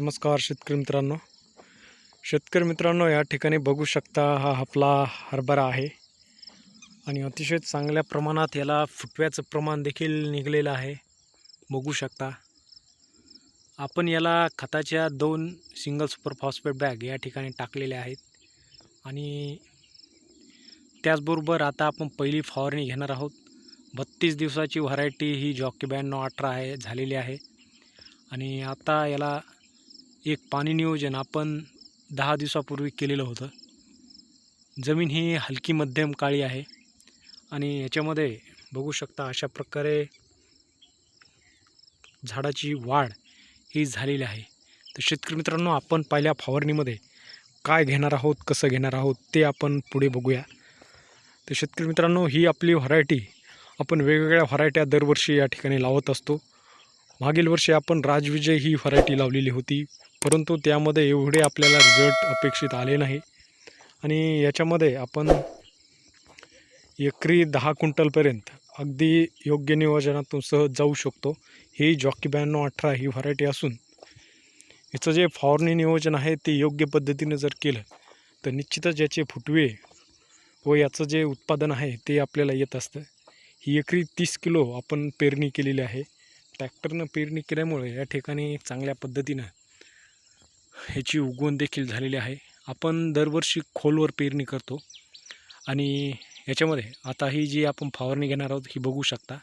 नमस्कार शेतकरी मित्रांनो. शेतकरी मित्रांनो या ठिकाणी बघू शकता हा आपला हरभरा आहे. आणि अतिशय चांगल्या प्रमाणात याला फुटव्याचं प्रमाण देखील निघलेलं आहे. बघू शकता. आपण याला खताच्या दोन सिंगल सुपर फॉस्फेट बॅग या ठिकाणी टाकलेल्या आहेत. आणि त्याचबरोबर आता आपण पहिली फवारणी घेणार आहोत. बत्तीस दिवसाची व्हरायटी ही जॉकी ब्याण्णव अठरा आहे झालेली आहे. आणि आता याला एक पाणी नियोजन आपण दहा दिवसापूर्वी केलेलं होतं. जमीन ही हलकी मध्यम काळी आहे आणि याच्यामध्ये बघू शकता अशा प्रकारे झाडाची वाढ ही झालेली आहे. तर शेतकरी मित्रांनो आपण पहिल्या फवारणीमध्ये काय घेणार आहोत कसं घेणार आहोत ते आपण पुढे बघूया. तर शेतकरी मित्रांनो ही आपली व्हरायटी आपण वेगवेगळ्या व्हरायट्या दरवर्षी या ठिकाणी लावत असतो. मागील वर्षी आपण राजविजय ही व्हरायटी लावलेली होती. परंतु त्यामध्ये एवढे आपल्याला रिझल्ट अपेक्षित आले नाही. आणि याच्यामध्ये आपण एकरी दहा क्विंटलपर्यंत अगदी योग्य नियोजनातून सहज जाऊ शकतो. ही जॉकी ब्याण्णव अठरा ही व्हरायटी असून याचं जे फॉरनी नियोजन आहे ते योग्य पद्धतीनं जर केलं तर निश्चितच याचे फुटवे व याचं जे उत्पादन आहे ते आपल्याला येत असतं. ही एकरी तीस किलो आपण पेरणी केलेली आहे. ट्रॅक्टरनं पेरणी केल्यामुळे या ठिकाणी चांगल्या पद्धतीनं ह्याची उगवण देखील झालेली आहे. आपण दरवर्षी खोलवर पेरणी करतो. आणि याच्यामध्ये आता ही जी आपण फवारणी घेणार आहोत ही बघू शकता.